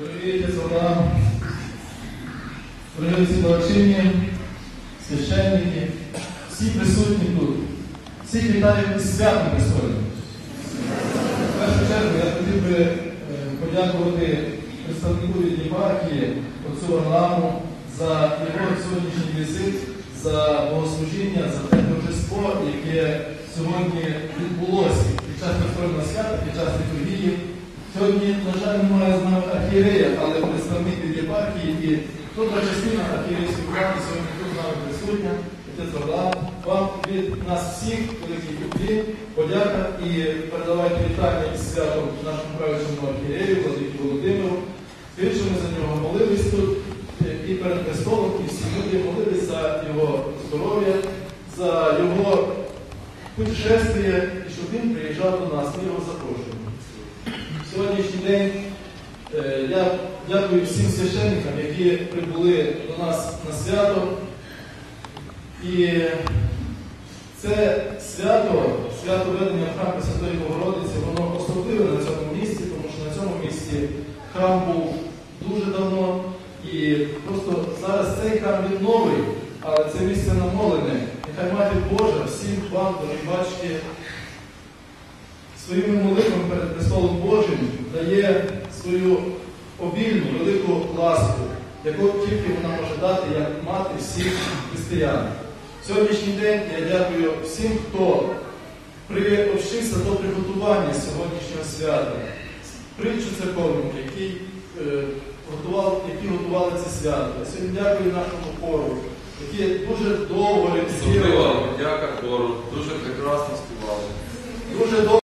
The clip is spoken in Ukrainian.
Дорогі слова, дорогі всі священники, всі присутні тут, всіх вітаю із святом Христовим. В першу чергу я хотів би е, подякувати представнику від єпархії, отцю Варламу, за його сьогоднішній візит, за богослужіння, за те торжество, яке сьогодні відбулося під час Христового свята, під час літургії. Сьогодні, на жаль, немає з нами архієрея, але представник від єпархії і добра частина архієрейської влади сьогодні тут з нами присутня. Отець Варлам, вам від нас всіх великий уклін, подяка і передавайте вітання із святом нашому правильному архієрею, Владикі Володимиру. Скажіть, що ми за нього молились тут е, і перед престолом, і всі люди молились за його здоров'я, за його путешествие, і щоб він приїжджав до нас, ми його запрошуємо. Сьогоднішній день е, я дякую всім священникам, які прибули до нас на свято. І це свято, свято ведення в храм Пресвятої Богородиці, воно особливе на цьому місці, тому що на цьому місці храм був дуже давно. І просто зараз цей храм він але це місце намолене. Нехай Матір Божа всім вам, дорогі батьки, своїми молитвами перед престолом Божим дає свою обільну, велику ласку, яку тільки вона може дати як мати всіх християн. Сьогоднішній день я дякую всім, хто приобщився до приготування сьогоднішнього свята, притчу церковника, який, е, готував, які готували це свято. Я сьогодні дякую нашому хору, які дуже довго репетирували, подяка хору. Дуже прекрасно співали. дуже довго.